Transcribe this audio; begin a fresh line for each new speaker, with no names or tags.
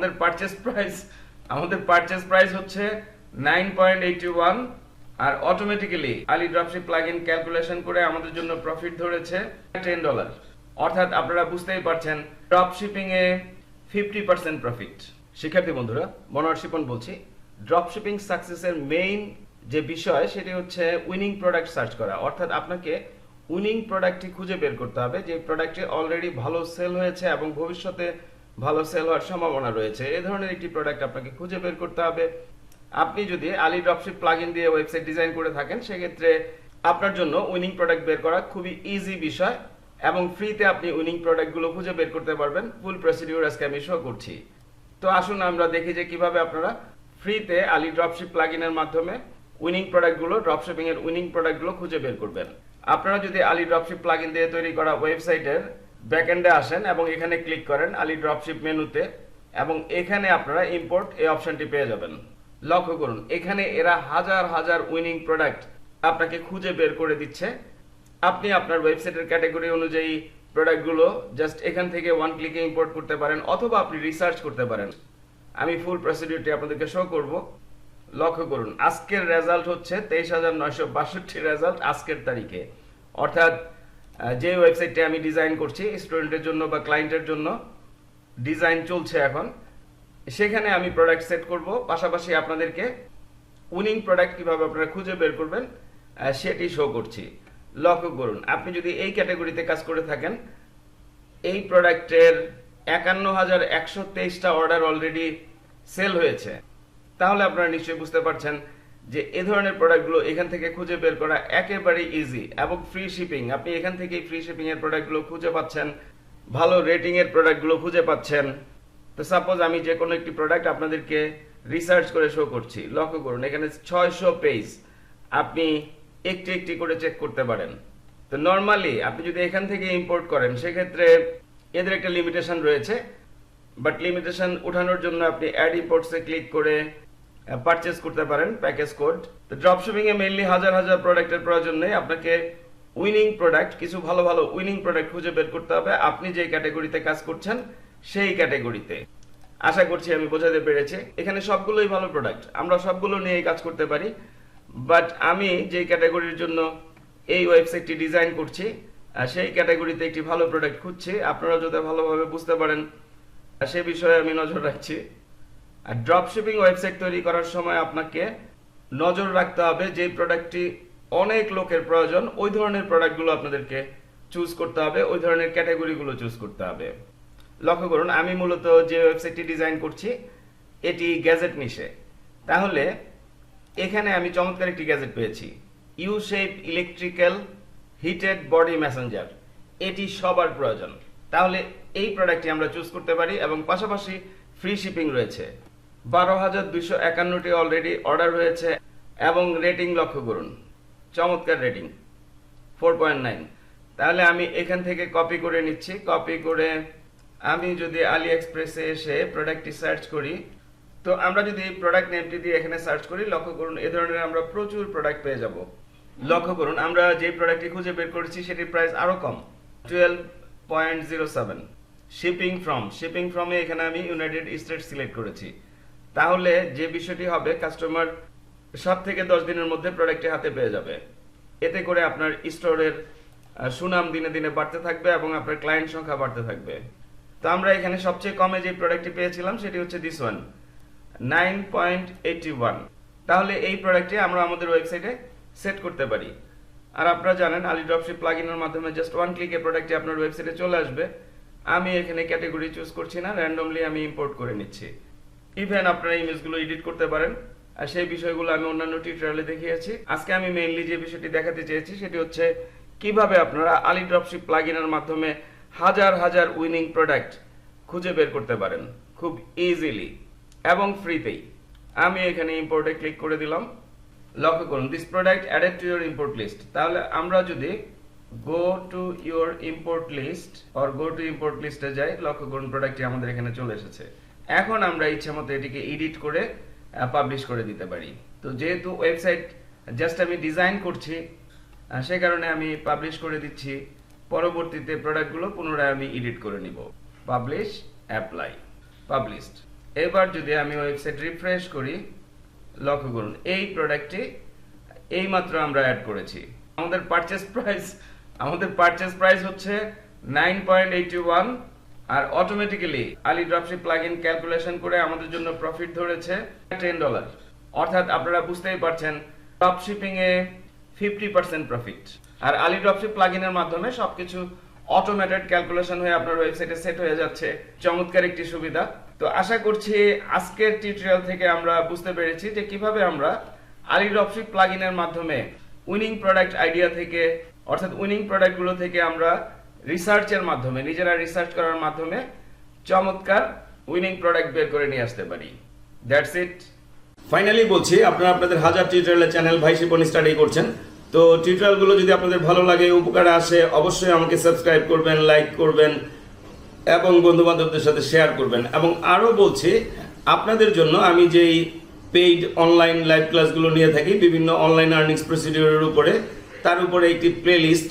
আমাদের purchase price আমাদের purchase price হচ্ছে নাইন পয়েন্ট এইটি ওয়ান আর automatically Ali dropship plugin calculation করে আমাদের জন্য প্রফিট ধরেছে টেন ডলার অর্থাৎ আপনারা বুঝতেই পারছেন ড্রপ শিপিং এ ফিফটি পার্সেন্ট প্রফিট শিক্ষার্থী বন্ধুরা শিপন বলছি। ড্রপ শিপিং সাকসেসের মেইন যে বিষয়, সেটি হচ্ছে উইনিং প্রোডাক্ট সার্চ করা। অর্থাৎ আপনাকে উইনিং প্রোডাক্টটি খুঁজে বের করতে হবে। যে প্রোডাক্টটি অলরেডি ভালো সেল হয়েছে এবং ভবিষ্যতে ভালো সেল হওয়ার সম্ভাবনা রয়েছে। এই ধরনের একটি প্রোডাক্ট আপনাকে খুঁজে বের করতে হবে। আপনি যদি আলি ড্রপশিপ প্লাগইন দিয়ে ওয়েবসাইট ডিজাইন করে থাকেন, সেক্ষেত্রে আপনার জন্য উইনিং প্রোডাক্ট বের করা খুবই ইজি বিষয় এবং ফ্রিতে আপনি উইনিং প্রোডাক্টগুলো খুঁজে বের করতে পারবেন। ফুল প্রসিডিউর আজকে আমি শো করছি। তো আসুন আমরা দেখি যে কীভাবে আপনারা ফ্রিতে আলি ড্রপশিপ প্লাগইনের মাধ্যমে উইনিং প্রোডাক্টগুলো ড্রপশিপিং এর উইনিং প্রোডাক্টগুলো খুঁজে বের করবেন। আপনারা যদি আলি ড্রপশিপ প্লাগইন দিয়ে তৈরি করা ওয়েবসাইটের ব্যাকএন্ডে আসেন এবং এখানে ক্লিক করেন আলি ড্রপশিপ মেনুতে এবং এখানে আপনারা ইম্পোর্ট এই অপশনটি পেয়ে যাবেন। লক্ষ্য করুন, এখানে এরা হাজার হাজার উইনিং প্রোডাক্ট আপনাকে খুঁজে বের করে দিচ্ছে। আপনি আপনার ওয়েবসাইটের ক্যাটাগরি অনুযায়ী প্রোডাক্টগুলো জাস্ট এখান থেকে ওয়ান ক্লিকে ইম্পোর্ট করতে পারেন অথবা আপনি রিসার্চ করতে পারেন। আমি ফুল প্রসিডিউরটি আপনাদেরকে শো করব। লক্ষ্য করুন, আজকের রেজাল্ট হচ্ছে তেইশ হাজার নয়শো বাষট্টি রেজাল্ট আজকের তারিখে। অর্থাৎ যে ওয়েবসাইটটি আমি ডিজাইন করছি স্টুডেন্টের জন্য বা ক্লায়েন্টের জন্য ডিজাইন চলছে এখন। সেখানে আমি প্রোডাক্ট সেট করব, পাশাপাশি আপনাদেরকে উইনিং প্রোডাক্ট কীভাবে আপনারা খুঁজে বের করবেন সেটি শো করছি। লক্ষ্য করুন, আপনি যদি এই ক্যাটাগরিতে কাজ করে থাকেন, এই প্রোডাক্টের একান্ন হাজার একশো তেইশটা অর্ডার অলরেডি সেল হয়েছে। তাহলে আপনারা নিশ্চয়ই বুঝতে পারছেন যে এ ধরনের প্রোডাক্টগুলো এখান থেকে খুঁজে বের করা একেবারে ইজি এবং ফ্রি শিপিং আপনি এখান থেকে ফ্রি শিপিং এর প্রোডাক্টগুলো খুঁজে পাচ্ছেন, ভালো রেটিং এর প্রোডাক্টগুলো খুঁজে পাচ্ছেন। তো সাপোজ আমি যে কোনো একটি প্রোডাক্ট আপনাদেরকে রিসার্চ করে শো করছি, লক্ষ্য করুন, এখানে ছয়শো পেজ আপনি একটি একটি করে চেক করতে পারেন। তো নর্মালি আপনি যদি এখান থেকে ইম্পোর্ট করেন, সেক্ষেত্রে এদের একটা লিমিটেশন রয়েছে বাট লিমিটেশন উঠানোর জন্য আপনি অ্যাড ইম্পোর্টসে ক্লিক করে পারচেজ করতে পারেন প্যাকেজ কোড তো ড্রপশিপিং এ মেইনলি হাজার হাজার প্রোডাক্টের প্রয়োজন নেই। আপনাকে উইনিং প্রোডাক্ট কিছু ভালো ভালো উইনিং প্রোডাক্ট খুঁজে বের করতে হবে। আপনি যে ক্যাটাগরিতে কাজ করছেন, সেই ক্যাটাগরিতে আশা করছি আমি বোঝাতে পেরেছি। এখানে সবগুলোই ভালো প্রোডাক্ট আমরা সবগুলো নিয়ে কাজ করতে পারি। বাট আমি যে ক্যাটাগরির জন্য এই ওয়েবসাইটটি ডিজাইন করছি সেই ক্যাটাগরিতে একটি ভালো প্রোডাক্ট খুঁজছি। আপনারা যদি ভালোভাবে বুঝতে পারেন সে বিষয়ে আমি নজর রাখছি। আর ড্রপশিপিং ওয়েবসাইট তৈরি করার সময় আপনাকে নজর রাখতে হবে যে প্রোডাক্টটি অনেক লোকের প্রয়োজন, ওই ধরনের প্রোডাক্টগুলো আপনাদেরকে চুজ করতে হবে, ওই ধরনের ক্যাটাগরিগুলো চুজ করতে হবে। লক্ষ্য করুন, আমি মূলত যে ওয়েবসাইটটি ডিজাইন করছি, এটি গ্যাজেট নিশে তাহলে, এখানে আমি চমৎকার একটি গ্যাজেট পেয়েছি। U shape electrical heated body massager এটি সবার প্রয়োজন। তাহলে এই প্রোডাক্টটি আমরা চুজ করতে পারি এবং পাশাপাশি ফ্রি শিপিং রয়েছে। বারো হাজার দুইশো একান্নটি অলরেডি অর্ডার হয়েছে এবং রেটিং লক্ষ্য করুন। চমৎকার রেটিং ফোর পয়েন্ট নাইন তাহলে আমি এখান থেকে কপি করে নিচ্ছি। কপি করে আমি যদি আলি এক্সপ্রেসে এসে প্রোডাক্টটি সার্চ করি, তো আমরা যদি প্রোডাক্ট নেমটি দিয়ে এখানে সার্চ করি, লক্ষ্য করুন, এ ধরনের আমরা প্রচুর প্রোডাক্ট পেয়ে যাব। লক্ষ্য করুন, আমরা যে প্রোডাক্টটি খুঁজে বের করেছি, সেটির প্রাইস আরও কম। Twelve point zero seven shipping from shipping ফ্রমে এখানে আমি ইউনাইটেড স্টেট সিলেক্ট করেছি। তাহলে যে বিষয়টি হবে কাস্টমার সাত থেকে দশ দিনের মধ্যে প্রোডাক্টটি হাতে পেয়ে যাবে। এতে করে আপনার স্টোরের সুনাম দিনে দিনে বাড়তে থাকবে এবং আপনার ক্লায়েন্ট সংখ্যা বাড়তে থাকবে। তো আমরা এখানে সবচেয়ে কমে যে প্রোডাক্টটি পেয়েছিলাম, সেটি হচ্ছে this one nine point eighty one তাহলে এই প্রোডাক্টটি আমরা আমাদের ওয়েবসাইটে সেট করতে পারি। আর আপনারা জানেন আলি ড্রপশিপ প্লাগইনের মাধ্যমে জাস্ট ওয়ান ক্লিকে প্রোডাক্টটি আপনার ওয়েবসাইটে চলে আসবে। আমি এখানে ক্যাটাগরি চুজ করছি না র্যান্ডমলি আমি ইম্পোর্ট করে নিচ্ছি। ইভেন আপনারা ইমেজগুলো এডিট করতে পারেন। আর সেই বিষয়গুলো আমি অন্যান্য টিউটোরিয়ালে দেখিয়েছি। আজকে আমি মেইনলি যে বিষয়টি দেখাতে চেয়েছি, সেটি হচ্ছে কীভাবে আপনারা আলি ড্রপশিপ প্লাগইনের মাধ্যমে হাজার হাজার উইনিং প্রোডাক্ট খুঁজে বের করতে পারেন। খুব ইজিলি এবং ফ্রিতেই। আমি এখানে ইম্পোর্টে ক্লিক করে দিলাম। লক্ষ্য করুন this product added to your import list তাহলে আমরা যদি go to your import list or go to import লিস্টে যাই, লক্ষ্য করুন প্রোডাক্টটি আমাদের এখানে চলে এসেছে। এখন আমরা ইচ্ছে মতো এটিকে এডিট করে পাবলিশ করে দিতে পারি। তো যেহেতু ওয়েবসাইট জাস্ট আমি ডিজাইন করছি সে কারণে আমি পাবলিশ করে দিচ্ছি। পরবর্তীতে প্রোডাক্টগুলো পুনরায় আমি এডিট করে নিব। পাবলিশ অ্যাপ্লাই পাবলিশড এবার যদি আমি ওয়েবসাইট রিফ্রেশ করি, লক্ষ্য করুন, এই প্রোডাক্টটি এই মাত্র আমরা অ্যাড করেছি। আমাদের পারচেস প্রাইস আমাদের পারচেস প্রাইস হচ্ছে নাইন পয়েন্ট এইটি ওয়ান আর automatically Ali dropship plugin calculation করে আমাদের জন্য প্রফিট ধরেছে টেন ডলার অর্থাৎ আপনারা বুঝতেই পারছেন ড্রপশিপিং এ ফিফটি পার্সেন্ট প্রফিট আর আলি ড্রপশিপ প্লাগইনের মাধ্যমে সবকিছু অটোমেটেড ক্যালকুলেশন হয়ে আপনার ওয়েবসাইটে সেট হয়ে যাচ্ছে। চমৎকার একটি সুবিধা। তো আশা করছি আজকের টিউটোরিয়াল থেকে আমরা বুঝতে পেরেছি যে কীভাবে আমরা আলি ড্রপশিপ প্লাগইনের মাধ্যমে উইনিং প্রোডাক্ট আইডিয়া থেকে, অর্থাৎ উইনিং প্রোডাক্টগুলো থেকে আমরা রিসার্চের মাধ্যমে, নিজেরা রিসার্চ করার মাধ্যমে চমৎকার উইনিং প্রোডাক্ট বের করে নিয়ে আসতে পারি। দ্যাটস ইট
ফাইনালি বলছি, আপনারা আপনাদের হাজার টিউটোরিয়ালের চ্যানেল ভাই শিপন স্টাডি করছেন। তো টিউটোরিয়ালগুলো যদি আপনাদের ভালো লাগে, উপকারে আসে, অবশ্যই আমাকে সাবস্ক্রাইব করবেন লাইক করবেন, এবং বন্ধু বান্ধবদের সাথে শেয়ার করবেন। এবং আরও বলছি, আপনাদের জন্য আমি যেই পেইড অনলাইন লাইভ ক্লাসগুলো নিয়ে থাকি, বিভিন্ন অনলাইন আর্নিংস প্রসিডিওরের উপরে, তার উপরে একটি playlist